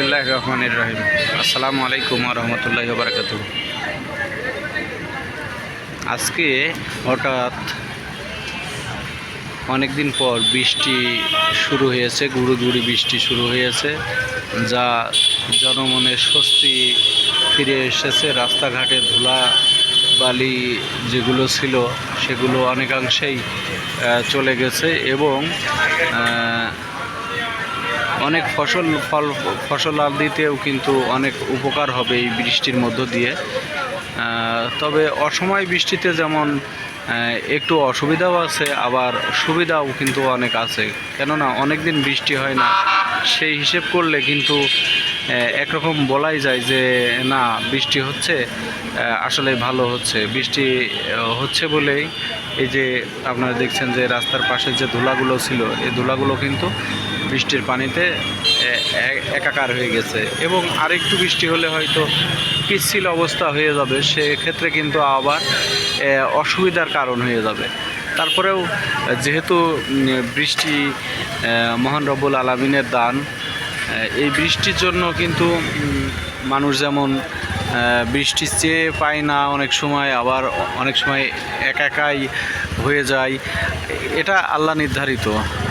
বিসমুল্লাহ রহমানির রহিম। আসসালামু আলাইকুম রহমতুল্লাহ বারকাত আজকে হঠাৎ অনেক দিন পর বৃষ্টি শুরু হয়েছে গুড়ি গুড়ি বৃষ্টি শুরু হয়েছে, যা জনমনে স্বস্তি ফিরে এসেছে। রাস্তাঘাটে ধুলা, বালি যেগুলো ছিল, সেগুলো অনেকাংশেই চলে গেছে এবং অনেক ফসল, ফল, ফসল দিতেও কিন্তু অনেক উপকার হবে এই বৃষ্টির মধ্য দিয়ে। তবে অসময় বৃষ্টিতে যেমন একটু অসুবিধাও আছে, আবার সুবিধাও কিন্তু অনেক আছে। কেননা অনেক দিন বৃষ্টি হয় না, সেই হিসেব করলে কিন্তু একরকম বলাই যায় যে, না, বৃষ্টি হচ্ছে আসলে ভালো হচ্ছে। বৃষ্টি হচ্ছে বলেই এই যে, আপনারা দেখছেন যে, রাস্তার পাশে যে ধুলাগুলো ছিল, এই ধুলাগুলো কিন্তু বৃষ্টির পানিতে একাকার হয়ে গেছে। এবং আরেকটু বৃষ্টি হলে হয়তো পিচ্ছিল অবস্থা হয়ে যাবে, সেক্ষেত্রে কিন্তু আবার অসুবিধার কারণ হয়ে যাবে। তারপরেও, যেহেতু বৃষ্টি মহান রব্বুল আলমিনের দান এই বৃষ্টির জন্য কিন্তু মানুষ যেমন বৃষ্টি চেয়ে পায় না অনেক সময় আবার অনেক সময় একা একাই হয়ে যায় এটা আল্লাহ নির্ধারিত।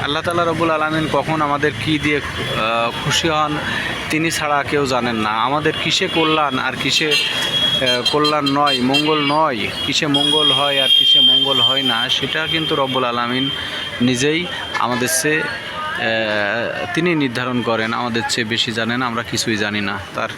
আল্লাহ তালা রবুল আলমিন কখন আমাদের কি দিয়ে খুশি হন তিনি ছাড়া কেউ জানেন না। আমাদের কিসে কল্যাণ আর কিসে কল্যাণ নয় মঙ্গল নয় কিসে মঙ্গল হয় আর কিসে মঙ্গল হয় না সেটা কিন্তু রব্বুল আলমিন নিজেই আমাদের আহ, তিনি নির্ধারণ করেন আমাদের চেয়ে বেশি জানেন আমরা কিছুই জানি না। তার